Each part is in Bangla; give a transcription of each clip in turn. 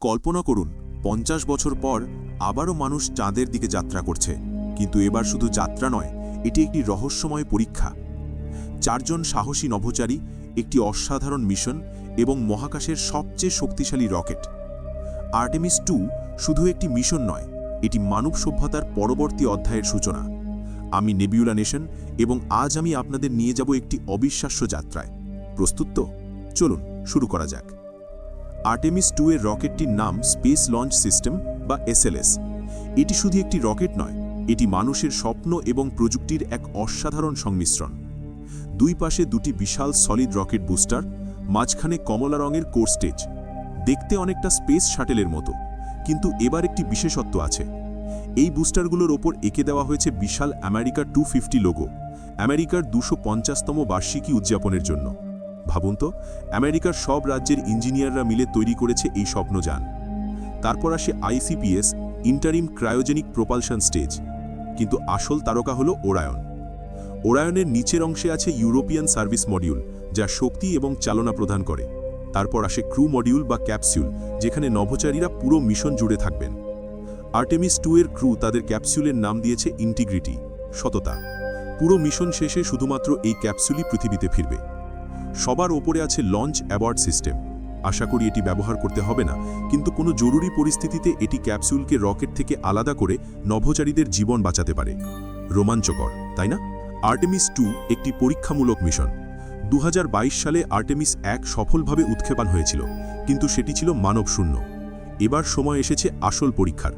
কল্পনা করুন, পঞ্চাশ বছর পর আবারও মানুষ চাঁদের দিকে যাত্রা করছে। কিন্তু এবার শুধু যাত্রা নয়, এটি একটি রহস্যময় পরীক্ষা। চারজন সাহসী নভোচারী, একটি অসাধারণ মিশন এবং মহাকাশের সবচেয়ে শক্তিশালী রকেট। আর্টেমিস টু শুধু একটি মিশন নয়, এটি মানব সভ্যতার পরবর্তী অধ্যায়ের সূচনা। আমি নেবিউলা নেশন এবং আজ আমি আপনাদের নিয়ে যাব একটি অবিশ্বাস্য যাত্রায়। প্রস্তুত তো? চলুন, শুরু করা যাক। আর্টেমিস টু এর রকেটটির নাম স্পেস লঞ্চ সিস্টেম বা এসএলএস এটি শুধু একটি রকেট নয়, এটি মানুষের স্বপ্ন এবং প্রযুক্তির এক অসাধারণ সংমিশ্রণ। দুই পাশে দুটি বিশাল সলিড রকেট বুস্টার, মাঝখানে কমলা রঙের কোর স্টেজ। দেখতে অনেকটা স্পেস শাটেলের মতো, কিন্তু এবার একটি বিশেষত্ব আছে। এই বুস্টারগুলোর ওপর এঁকে দেওয়া হয়েছে বিশাল আমেরিকার টু লোগো, আমেরিকার দুশো পঞ্চাশতম বার্ষিকী উদযাপনের জন্য। ভাবুন তো, আমেরিকার সব রাজ্যের ইঞ্জিনিয়াররা মিলে তৈরি করেছে এই স্বপ্নযান। তারপর আসে ICPS interim cryogenic propulsion stage. কিন্তু আসল তারকা হল ওরায়ন। ওরায়নের নিচের অংশে আছে ইউরোপিয়ান সার্ভিস মডিউল, যা শক্তি এবং চালনা প্রদান করে। তারপর আসে ক্রু মডিউল বা ক্যাপসিউল, যেখানে নভোচারীরা পুরো মিশন জুড়ে থাকবেন। আর্টেমিস টু এর ক্রু তাদের ক্যাপসিউলের নাম দিয়েছে ইন্টিগ্রিটি, সততা। পুরো মিশন শেষে শুধুমাত্র এই ক্যাপসুলই পৃথিবীতে ফিরবে। সবার ওপরে আছে লঞ্চ অ্যাওয়ার্ড সিস্টেম। আশা করি এটি ব্যবহার করতে হবে না, কিন্তু কোনো জরুরি পরিস্থিতিতে এটি ক্যাপসুলকে রকেট থেকে আলাদা করে নভোচারীদের জীবন বাঁচাতে পারে। রোমাঞ্চকর, তাই না? আর্টেমিস টু একটি পরীক্ষামূলক মিশন। দু হাজার বাইশ সালে আর্টেমিস এক সফলভাবে উৎক্ষেপণ হয়েছিল, কিন্তু সেটি ছিল মানবশূন্য। এবার সময় এসেছে আসল পরীক্ষার।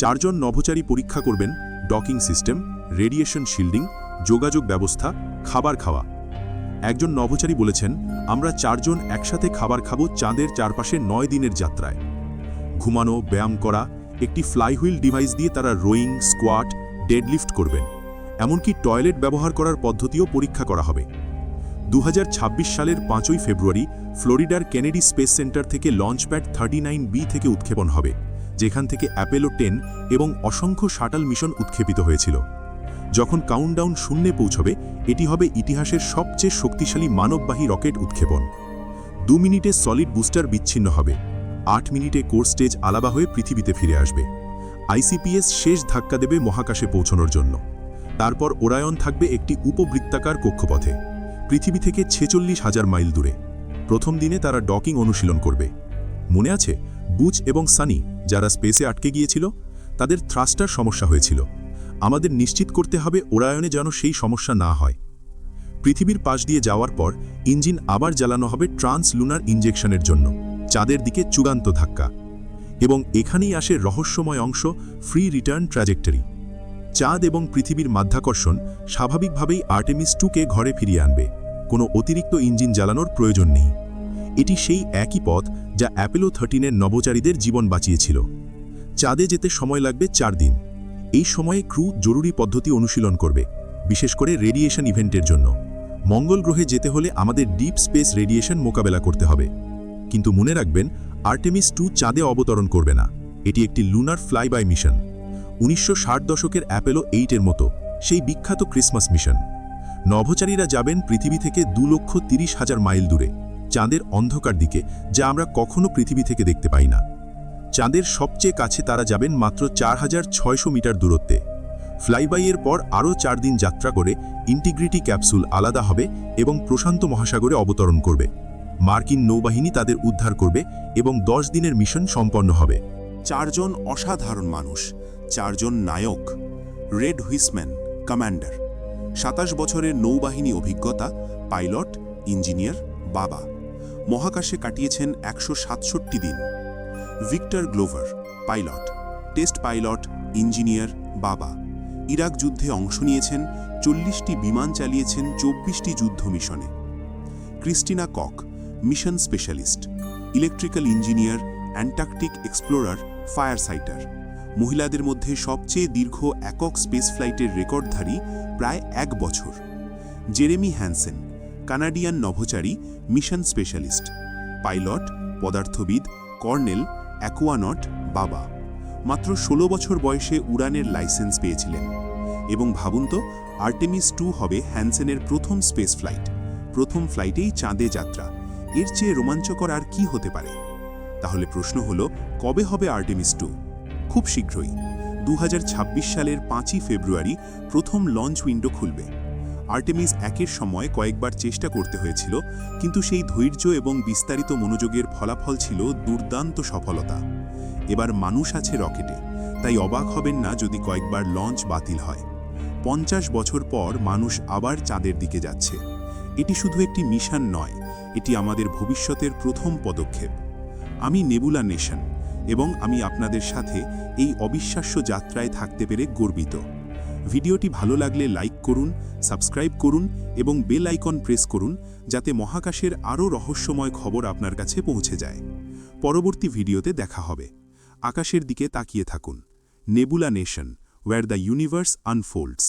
চারজন নভোচারী পরীক্ষা করবেন, ডকিং সিস্টেম, রেডিয়েশন শিল্ডিং, যোগাযোগ ব্যবস্থা, খাবার খাওয়া। একজন নভোচারী বলেছেন, আমরা চারজন একসাথে খাবার খাব চাঁদের চারপাশে নয় দিনের যাত্রায়। ঘুমানো, ব্যায়াম করা, একটি ফ্লাইহুইল ডিভাইস দিয়ে তারা রোয়িং, স্কোয়াট, ডেডলিফট করবেন। এমনকি টয়লেট ব্যবহার করার পদ্ধতিও পরীক্ষা করা হবে। দু হাজার ছাব্বিশ সালের পাঁচই ফেব্রুয়ারি ফ্লোরিডার কেনেডি স্পেস সেন্টার থেকে লঞ্চপ্যাড থার্টি নাইন বি থেকে উৎক্ষেপণ হবে, যেখান থেকে অ্যাপেলো টেন এবং অসংখ্য শাটাল মিশন উৎক্ষেপিত হয়েছিল। যখন কাউন্টডাউন শূন্যে পৌঁছবে, এটি হবে ইতিহাসের সবচেয়ে শক্তিশালী মানববাহী রকেট উৎক্ষেপণ। দু মিনিটে সলিড বুস্টার বিচ্ছিন্ন হবে। আট মিনিটে কোর স্টেজ আলাবা হয়ে পৃথিবীতে ফিরে আসবে। আইসিপিএস শেষ ধাক্কা দেবে মহাকাশে পৌঁছানোর জন্য। তারপর ওরায়ন থাকবে একটি উপবৃত্তাকার কক্ষপথে। পৃথিবী থেকে ছেচল্লিশ হাজার মাইল দূরে। প্রথম দিনে তারা ডকিং অনুশীলন করবে। মনে আছে? বুচ এবং সানি, যারা স্পেসে আটকে গিয়েছিল, তাদের থ্রাস্টার সমস্যা হয়েছিল। আমাদের নিশ্চিত করতে হবে ওরায়নে যেন সেই সমস্যা না হয়। পৃথিবীর পাশ দিয়ে যাওয়ার পর ইঞ্জিন আবার জ্বালানো হবে ট্রান্স লুনার ইঞ্জেকশনের জন্য, চাঁদের দিকে চূড়ান্ত ধাক্কা। এবং এখানেই আসে রহস্যময় অংশ ফ্রি রিটার্ন ট্র্যাজেক্টরি। চাঁদ এবং পৃথিবীর মাধ্যাকর্ষণ স্বাভাবিকভাবেই আর্টেমিস টুকে ঘরে ফিরিয়ে আনবে। কোনো অতিরিক্ত ইঞ্জিন জ্বালানোর প্রয়োজন নেই। এটি সেই একই পথ যা অ্যাপেলো থার্টিনের নভোচারীদের জীবন বাঁচিয়েছিল। চাঁদে যেতে সময় লাগবে চার দিন। এই সময়ে ক্রু জরুরি পদ্ধতি অনুশীলন করবে, বিশেষ করে রেডিয়েশন ইভেন্টের জন্য। মঙ্গল গ্রহে যেতে হলে আমাদের ডিপ স্পেস রেডিয়েশন মোকাবেলা করতে হবে। কিন্তু মনে রাখবেন, আর্টেমিস টু চাঁদে অবতরণ করবে না। এটি একটি লুনার ফ্লাইবাই মিশন। উনিশশো ষাট দশকের অ্যাপেলো এইটের মতো, সেই বিখ্যাত ক্রিসমাস মিশন। নভোচারীরা যাবেন পৃথিবী থেকে দু লক্ষ তিরিশ হাজার মাইল দূরে, চাঁদের অন্ধকার দিকে, যা আমরা কখনো পৃথিবী থেকে দেখতে পাই না। চাঁদের সবচেয়ে কাছে তারা যাবেন মাত্র চার হাজার ছয়শো মিটার দূরত্বে। ফ্লাইবাইয়ের পর আরও চার দিন যাত্রা করে ইন্টিগ্রিটি ক্যাপসুল আলাদা হবে এবং প্রশান্ত মহাসাগরে অবতরণ করবে। মার্কিন নৌবাহিনী তাদের উদ্ধার করবে এবং দশ দিনের মিশন সম্পন্ন হবে। চারজন অসাধারণ মানুষ, চারজন নায়ক, রেড হুইসম্যান, কমান্ডার। সাতাশ বছরের নৌবাহিনী অভিজ্ঞতা, পাইলট, ইঞ্জিনিয়ার, বাবা। মহাকাশে কাটিয়েছেন একশো সাতষট্টি দিন। Victor Glover, pilot. Test pilot, engineer, বাবা। ইরাক যুদ্ধে অংশ নিয়েছেন, চল্লিশটি বিমান চালিয়েছেন, চব্বিশটি যুদ্ধ মিশনে। Christina Koch, mission specialist. Electrical engineer, Antarctic explorer fire fighter মহিলাদের মধ্যে সবচেয়ে দীর্ঘ একক স্পেস ফ্লাইটের রেকর্ডধারী প্রায় এক বছর। জেরেমি হ্যানসেন, কানাডিয়ান নভোচারী, মিশন স্পেশালিস্ট। পাইলট, পদার্থবিদ, কর্নেল অ্যাকোয়ানট বাবা। মাত্র ১৬ বছর বয়সে উড়ানের লাইসেন্স পেয়েছিলেন। এবং ভাবুন তো, আর্টেমিস টু হবে হ্যানসেনের প্রথম স্পেস ফ্লাইট। প্রথম ফ্লাইটেই চাঁদে যাত্রা। এর চেয়ে রোমাঞ্চকর আর কি হতে পারে? তাহলে প্রশ্ন হলো, কবে হবে আর্টেমিস টু? খুব শীঘ্রই। দু হাজার ছাব্বিশ সালের পাঁচই ফেব্রুয়ারি প্রথম লঞ্চ উইন্ডো খুলবে। আর্টেমিস একের সময় কয়েকবার চেষ্টা করতে হয়েছিল, কিন্তু সেই ধৈর্য এবং বিস্তারিত মনোযোগের ফলাফল ছিল দুর্দান্ত সফলতা। এবার মানুষ আছে রকেটে, তাই অবাক হবেন না যদি কয়েকবার লঞ্চ বাতিল হয়। পঞ্চাশ বছর পর মানুষ আবার চাঁদের দিকে যাচ্ছে। এটি শুধু একটি মিশন নয়, এটি আমাদের ভবিষ্যতের প্রথম পদক্ষেপ। আমি নেবুলা নেশন এবং আমি আপনাদের সাথে এই অবিশ্বাস্য যাত্রায় থাকতে পেরে গর্বিত। ভিডিওটি ভালো লাগলে লাইক করুন, সাবস্ক্রাইব করুন এবং বেল আইকন প্রেস করুন যাতে মহাকাশের আরও রহস্যময় খবর আপনার কাছে পৌঁছে যায়। পরবর্তী ভিডিওতে দেখা হবে। আকাশের দিকে তাকিয়ে থাকুন। Nebula nation where the universe unfolds